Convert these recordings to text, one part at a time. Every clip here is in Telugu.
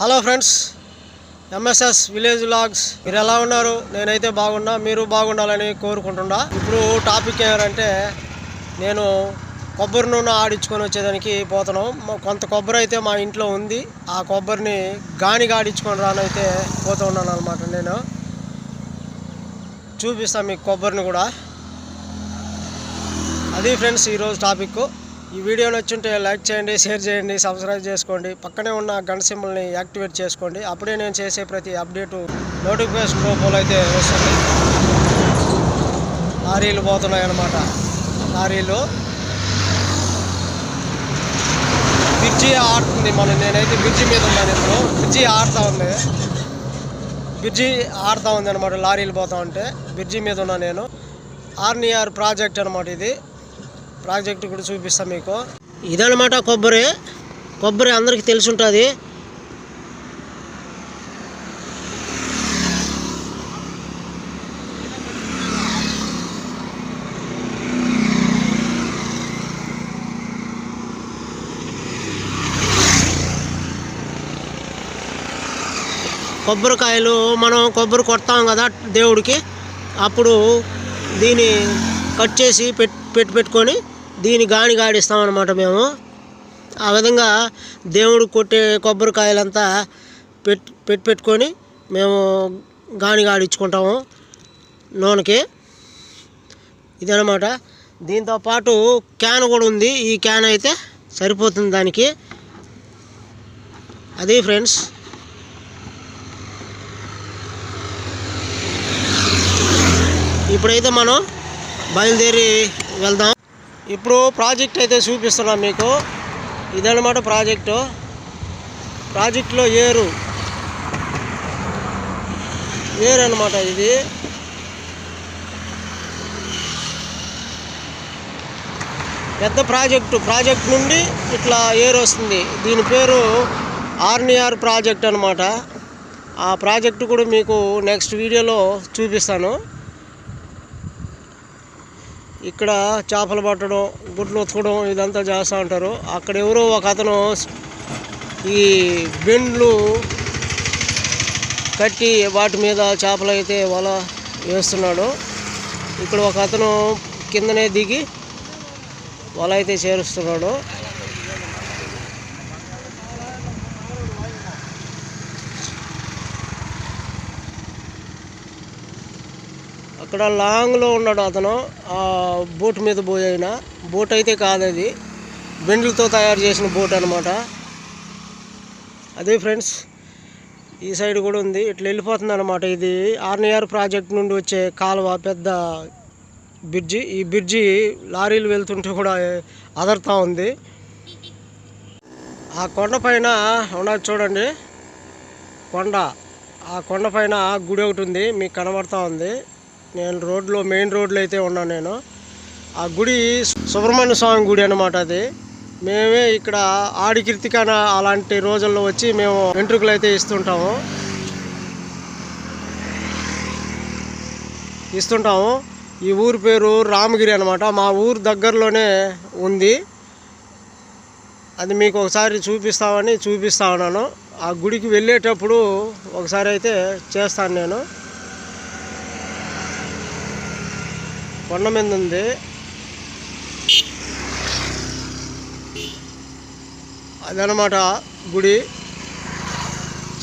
Hello friends MSS village logs మీరు ఎలా ఉన్నారు? నేనైతే బాగున్నా. మీరు బాగుండాలని కోరుకుంటున్నా. ఇప్పుడు టాపిక్ ఏంటంటే నేను కొబ్బరి నూనె ఆడించుకొని వచ్చేదానికి పోతున్నాం. కొంత కొబ్బరి అయితే మా ఇంట్లో ఉంది. ఆ కొబ్బరిని గానిగా ఆడించుకొని రానైతే పోతూ ఉన్నాను అనమాట నేను. చూపిస్తాను మీకు కొబ్బరిని కూడా. అది ఫ్రెండ్స్ ఈరోజు టాపిక్. ఈ వీడియో నచ్చుంటే లైక్ చేయండి షేర్ చేయండి సబ్స్క్రైబ్ చేసుకోండి. పక్కనే ఉన్న గంట సింబల్ని యాక్టివేట్ చేసుకోండి. అప్పుడే నేను చేసే ప్రతి అప్డేటు నోటిఫికేషన్ రూపంలో అయితే వస్తుంది. లారీలు పోతున్నాయి అన్నమాట లారీలు. బ్రిడ్జి ఆడుతుంది మనం నేనైతే బ్రిడ్జి మీద ఉన్నాను ఇప్పుడు. బ్రిడ్జి ఆడుతూ ఉంది. బ్రిడ్జి ఆడుతూ ఉంది అనమాట లారీలు పోతా ఉంటే బ్రిడ్జి మీద ఉన్నా నేను. ఆర్నిఆర్ ప్రాజెక్ట్ అనమాట ఇది. ప్రాజెక్ట్ కూడా చూపిస్తాం మీకు. ఇదనమాట కొబ్బరి. కొబ్బరి అందరికీ తెలిసి ఉంటుంది కొబ్బరికాయలు మనం కొబ్బరి కొడతాం కదా దేవుడికి. అప్పుడు దీన్ని కట్ చేసి పెట్ పెట్టి పెట్టుకొని దీని గాని గాడిస్తామన్నమాట అనమాట మేము. ఆ విధంగా దేవుడు కొట్టే కొబ్బరికాయలంతా పెట్ పెట్టి పెట్టుకొని మేము గాని గాడించుకుంటాము నూనెకి. ఇదనమాట దీంతో పాటు క్యాన్ కూడా ఉంది. ఈ క్యాన్ అయితే సరిపోతుంది దానికి. అది ఫ్రెండ్స్. ఇప్పుడైతే మనం బయలుదేరి వెళ్దాం. ఇప్పుడు ప్రాజెక్ట్ అయితే చూపిస్తున్నాం మీకు. ఇదన్నమాట ప్రాజెక్టు. ప్రాజెక్టులో ఏరు. ఏరు అనమాట ఇది. పెద్ద ప్రాజెక్టు. ప్రాజెక్ట్ నుండి ఇట్లా ఏరు వస్తుంది. దీని పేరు ఆర్నిఆర్ ప్రాజెక్ట్ అనమాట ఆ ప్రాజెక్టు కూడా మీకు నెక్స్ట్ వీడియోలో చూపిస్తాను. ఇక్కడ చేపలు పట్టడం గుడ్లు ఉతకడం ఇదంతా చేస్తూ ఉంటారు. అక్కడ ఎవరో ఒక అతను ఈ బెండ్లు కట్టి వాటి మీద చేపలు అయితే వల వేస్తున్నాడు. ఇక్కడ ఒక అతను కిందనే దిగి వల అయితే చేరుస్తున్నాడు. అక్కడ లాంగ్లో ఉన్నాడు అతను. ఆ బోట్ మీద పోయిన బోట్ అయితే కాదు అది. బెండ్లతో తయారు చేసిన బోట్ అనమాట అదే ఫ్రెండ్స్ ఈ సైడ్ కూడా ఉంది. ఇట్లా వెళ్ళిపోతుంది అనమాట ఇది ఆర్నిఆర్ ప్రాజెక్ట్ నుండి వచ్చే కాలువ పెద్ద బ్రిడ్జి. ఈ బ్రిడ్జి లారీలు వెళ్తుంటే కూడా అదరుతా ఉంది. ఆ కొండ పైన ఉన్నది చూడండి. కొండ. ఆ కొండ పైన గుడి ఒకటి ఉంది. మీకు కనబడతా ఉంది. నేను రోడ్లో మెయిన్ రోడ్లో అయితే ఉన్నాను నేను. ఆ గుడి సుబ్రహ్మణ్య స్వామి గుడి అనమాట అది. మేమే ఇక్కడ ఆడి అలాంటి రోజుల్లో వచ్చి మేము వెంట్రుకలు అయితే ఇస్తుంటాము. ఇస్తుంటాము. ఈ ఊరి పేరు రామగిరి అనమాట మా ఊరు దగ్గరలోనే ఉంది. అది మీకు ఒకసారి చూపిస్తామని చూపిస్తా ఉన్నాను. ఆ గుడికి వెళ్ళేటప్పుడు ఒకసారి అయితే చేస్తాను నేను. కొండ మీద ఉంది. అదనమాట గుడి.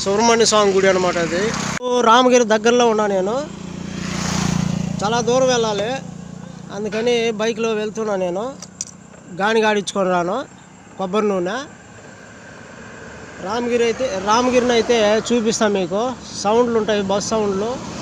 సుబ్రహ్మణ్య స్వామి గుడి అనమాట అది. రామగిరి దగ్గరలో ఉన్నా నేను. చాలా దూరం వెళ్ళాలి. అందుకని బైక్లో వెళ్తున్నా నేను. గాని గాడించుకొని రాను. కొబ్బరి నూనె. రామగిరి అయితే రామగిరిని అయితే చూపిస్తాను మీకు. సౌండ్లు ఉంటాయి బస్ సౌండ్లు.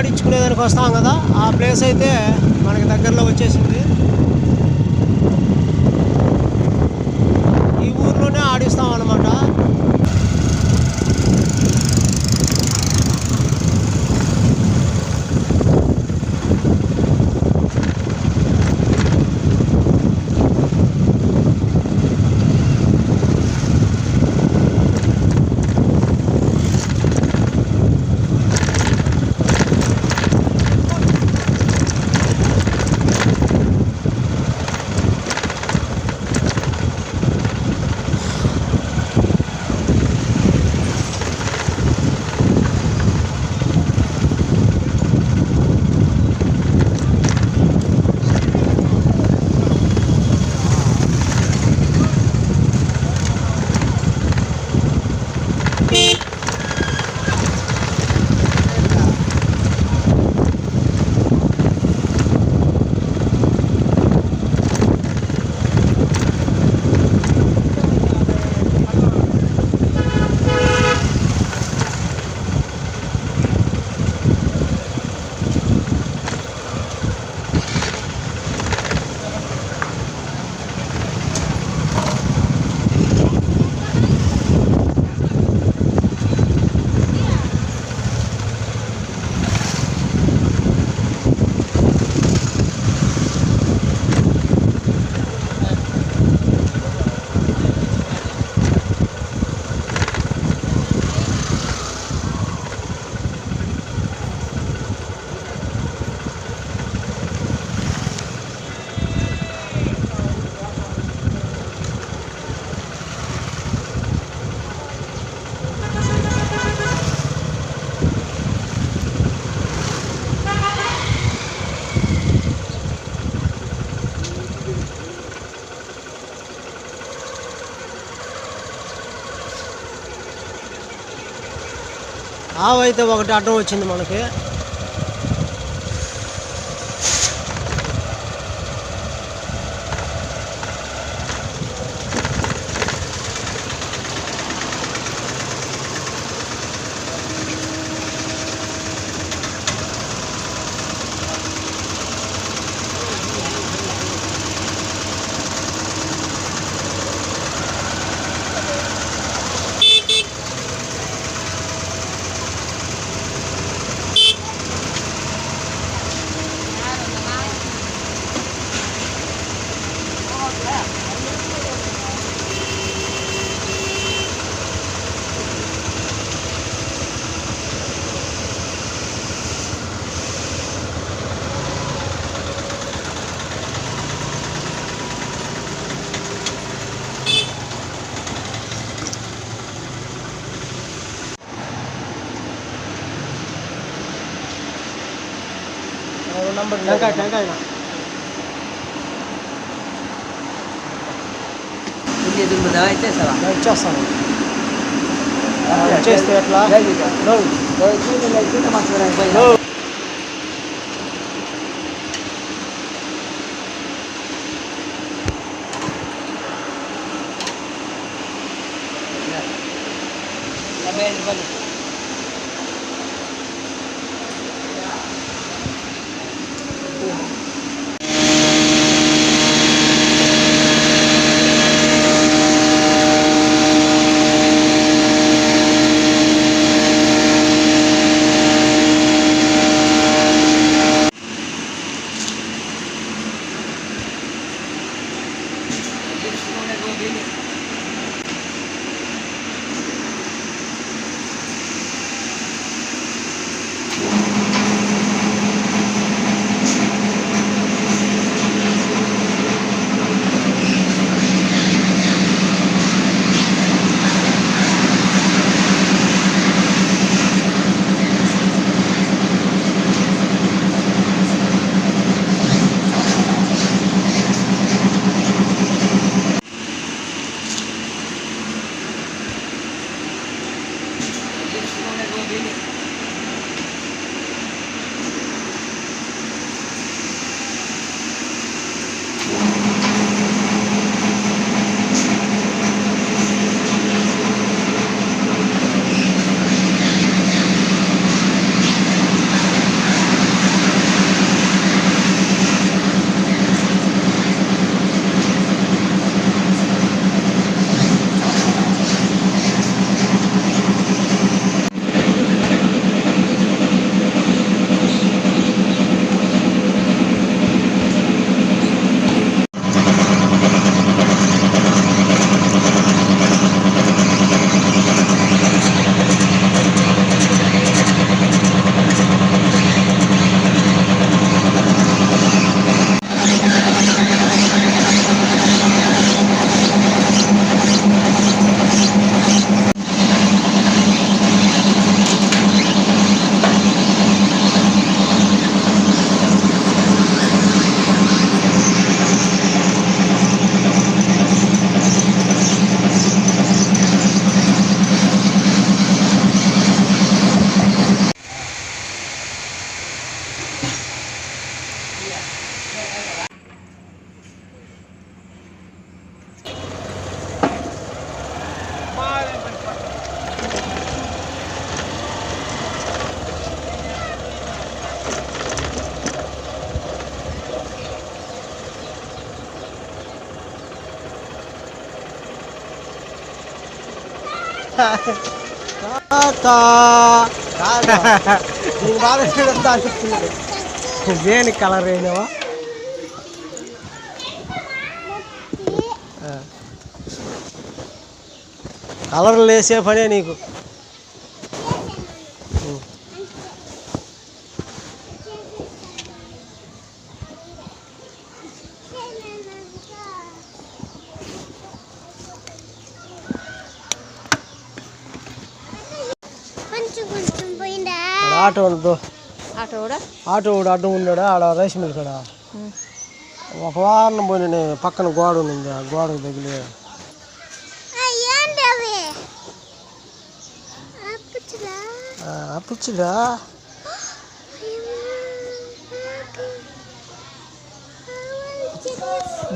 ఆడించుకునేదానికి వస్తాం కదా. ఆ ప్లేస్ అయితే మనకి దగ్గరలో వచ్చేసింది. ఆవు అయితే ఒకటి అడ్డం వచ్చింది మనకి. టెంకాయ టెంకాయ Hindi din mo daw ito sa ba? ఇచ్చేస్తాను చేస్తే ఎట్లా దేని కలర్ అయినావా కలర్లు వేసే పనే నీకు. ఆటో ఉండదు ఆటో కూడా? ఆటో కూడా అడ్డం ఉన్నాడు? ఆడ రైస్ మిల్ కాడ ఒక వారం పోయిన పక్కన గోడ ఉంది ఆ గోడకు తగిలి. అప్పిచ్చిడా?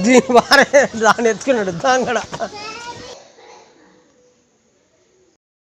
దీని వారే దాన్ని ఎత్తుకున్నాడు దాంగడ.